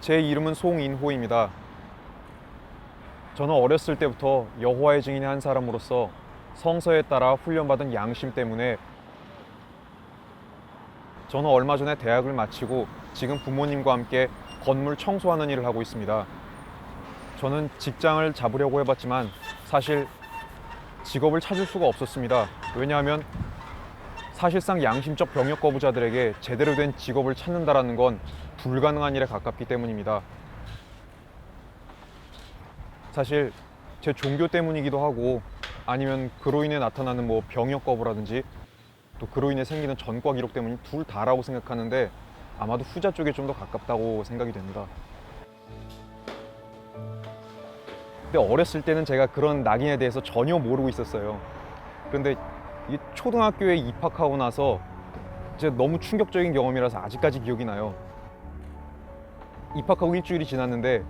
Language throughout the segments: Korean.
제 이름은 송인호입니다. 저는 어렸을 때부터 여호와의 증인의 한 사람으로서 성서에 따라 훈련받은 양심 때문에 저는 얼마 전에 대학을 마치고 지금 부모님과 함께 건물 청소하는 일을 하고 있습니다. 저는 직장을 잡으려고 해봤지만 사실 직업을 찾을 수가 없었습니다. 왜냐하면 사실상 양심적 병역 거부자들에게 제대로 된 직업을 찾는다라는 건 불가능한 일에 가깝기 때문입니다. 사실 제 종교 때문이기도 하고 아니면 그로 인해 나타나는 뭐 병역 거부라든지 또 그로 인해 생기는 전과 기록 때문이 둘 다라고 생각하는데 아마도 후자 쪽에 좀 더 가깝다고 생각이 됩니다. 근데 어렸을 때는 제가 그런 낙인에 대해서 전혀 모르고 있었어요. 그런데 이 초등학교에 입학하고 나서 이제 너무 충격적인 경험이라서 아직까지 기억이 나요. 입학하고 일주일이 지났는데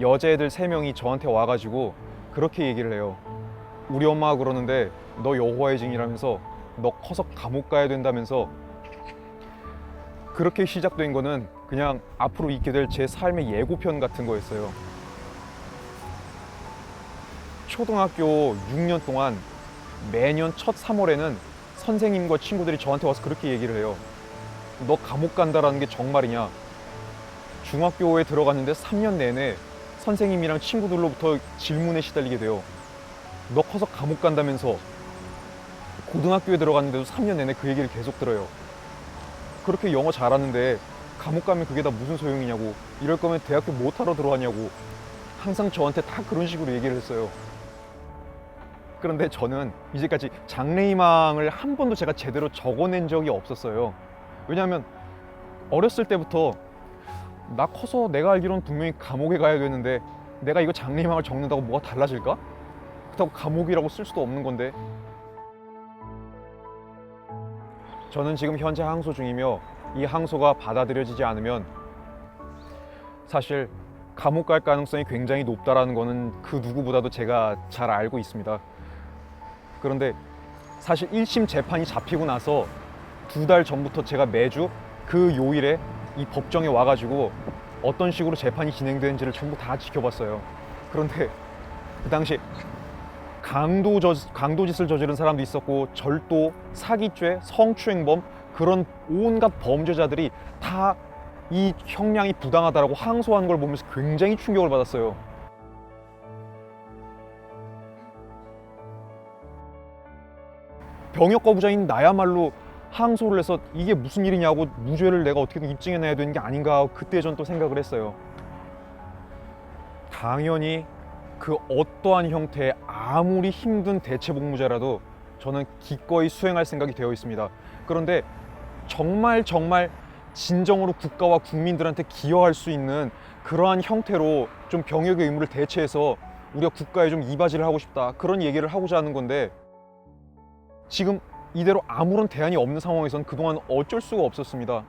여자애들 세 명이 저한테 와가지고 그렇게 얘기를 해요. 우리 엄마가 그러는데 너 여호와의 증이라면서 너 커서 감옥 가야 된다면서 그렇게 시작된 거는 그냥 앞으로 있게 될 제 삶의 예고편 같은 거였어요. 초등학교 6년 동안 매년 첫 3월에는 선생님과 친구들이 저한테 와서 그렇게 얘기를 해요. 너 감옥 간다라는 게 정말이냐? 중학교에 들어갔는데 3년 내내 선생님이랑 친구들로부터 질문에 시달리게 돼요. 너 커서 감옥 간다면서 고등학교에 들어갔는데도 3년 내내 그 얘기를 계속 들어요. 그렇게 영어 잘하는데 감옥 가면 그게 다 무슨 소용이냐고 이럴 거면 대학교 못하러 들어왔냐고 항상 저한테 다 그런 식으로 얘기를 했어요. 그런데 저는 이제까지 장래희망을 한 번도 제가 제대로 적어낸 적이 없었어요. 왜냐하면 어렸을 때부터 나 커서 내가 알기로는 분명히 감옥에 가야 되는데 내가 이거 장래희망을 적는다고 뭐가 달라질까? 그렇다고 감옥이라고 쓸 수도 없는 건데 저는 지금 현재 항소 중이며 이 항소가 받아들여지지 않으면 사실 감옥 갈 가능성이 굉장히 높다라는 거는 그 누구보다도 제가 잘 알고 있습니다. 그런데 사실 1심 재판이 잡히고 나서 두 달 전부터 제가 매주 그 요일에 이 법정에 와가지고 어떤 식으로 재판이 진행되는지를 전부 다 지켜봤어요. 그런데 그 당시 강도 저, 강도짓을 저지른 사람도 있었고 절도, 사기죄, 성추행범 그런 온갖 범죄자들이 다 이 형량이 부당하다라고 항소하는 걸 보면서 굉장히 충격을 받았어요. 병역 거부자인 나야말로 항소를 해서 이게 무슨 일이냐고 무죄를 내가 어떻게든 입증해내야 되는 게 아닌가 그때 전 또 생각을 했어요. 당연히 그 어떠한 형태의 아무리 힘든 대체 복무자라도 저는 기꺼이 수행할 생각이 되어 있습니다. 그런데 정말 정말 진정으로 국가와 국민들한테 기여할 수 있는 그러한 형태로 좀 병역의 의무를 대체해서 우리가 국가에 좀 이바지를 하고 싶다 그런 얘기를 하고자 하는 건데 지금 이대로 아무런 대안이 없는 상황에선 그동안 어쩔 수가 없었습니다.